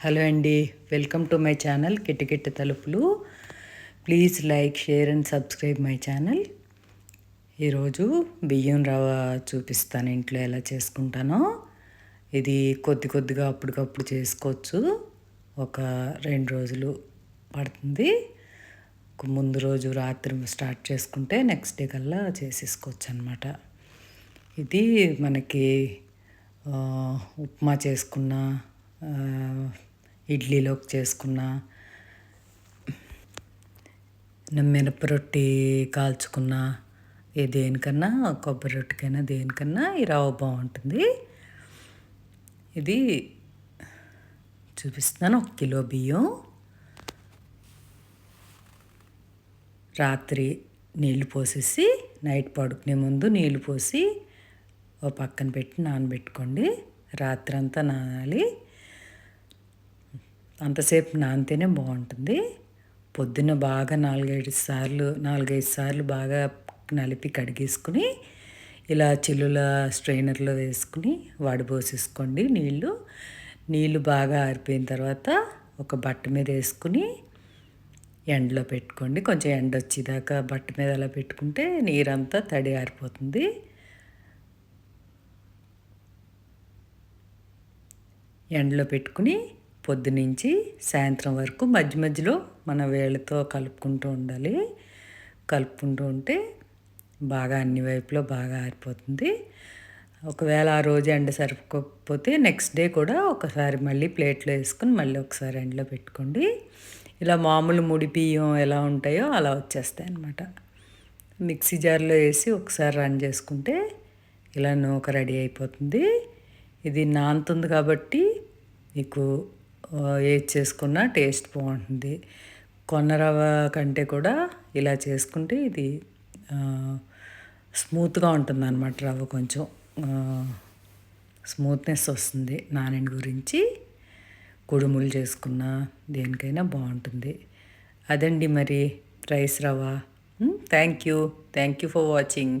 Hello అండి welcome to my channel కిటకిట తలుపులు. Please like share and subscribe my channel. ఈరోజు బియ్యం రవ్వ చూపిస్తాను ఇంట్లో ఎలా చేసుకుంటానో. ఇది కొద్ది కొద్దిగా అప్పటికప్పుడు చేసుకోవచ్చు. ఒక రెండు రోజులు పడుతుంది. ముందు రోజు రాత్రి స్టార్ట్ చేసుకుంటే నెక్స్ట్ డే కల్లా చేసేసుకోవచ్చు అనమాట ఇది మనకి ఉప్మా చేసుకున్న ఇడ్లీలోకి చేసుకున్న మినప రొట్టి కాల్చుకున్న ఏ దేనికన్నా కొబ్బరి రొట్టికైనా దేనికన్నా ఈ రవ్వ బాగుంటుంది. ఇది చూపిస్తున్నాను ఒక కిలో బియ్యం. రాత్రి నీళ్ళు పోసేసి నైట్ పడుకునే ముందు నీళ్ళు పోసి ఓ పక్కన పెట్టి నానబెట్టుకోండి. రాత్రి అంతా నానాలి. అంతసేపు నానితేనే బాగుంటుంది. పొద్దున్న బాగా నాలుగైదు సార్లు నాలుగైదు సార్లు బాగా నలిపి కడిగేసుకుని ఇలా చిల్లుల స్ట్రైనర్లో వేసుకుని వడబోసేసుకోండి నీళ్ళు. నీళ్ళు బాగా ఆరిపోయిన తర్వాత ఒక బట్ట మీద వేసుకుని ఎండలో పెట్టుకోండి. కొంచెం ఎండ వచ్చేదాకా బట్ట మీద అలా పెట్టుకుంటే నీరంతా తడి ఆరిపోతుంది. ఎండలో పెట్టుకుని పొద్దునుంచి సాయంత్రం వరకు మధ్య మధ్యలో మన వేళ్ళతో కలుపుకుంటూ ఉండాలి. కలుపుకుంటూ ఉంటే బాగా అన్ని వైపులో బాగా ఆరిపోతుంది. ఒకవేళ ఆ రోజు ఎండ సరిపోకపోతే నెక్స్ట్ డే కూడా ఒకసారి మళ్ళీ ప్లేట్లో వేసుకొని మళ్ళీ ఒకసారి ఎండలో పెట్టుకోండి. ఇలా మామూలు ముడి బియ్యం ఎలా ఉంటాయో అలా వచ్చేస్తాయి అన్నమాట. మిక్సీ జార్లో వేసి ఒకసారి రన్ చేసుకుంటే ఇలా నూక రెడీ అయిపోతుంది. ఇది నానుతుంది కాబట్టి మీకు ఏది చేసుకున్నా టేస్ట్ బాగుంటుంది. కొన్న రవ్వ కంటే కూడా ఇలా చేసుకుంటే ఇది స్మూత్గా ఉంటుంది అనమాట రవ్వ కొంచెం. స్మూత్నెస్ వస్తుంది. నానిని గురించి కుడుములు చేసుకున్న దేనికైనా బాగుంటుంది. అదండి మరి రైస్ రవ్వ. Thank you thank you for watching.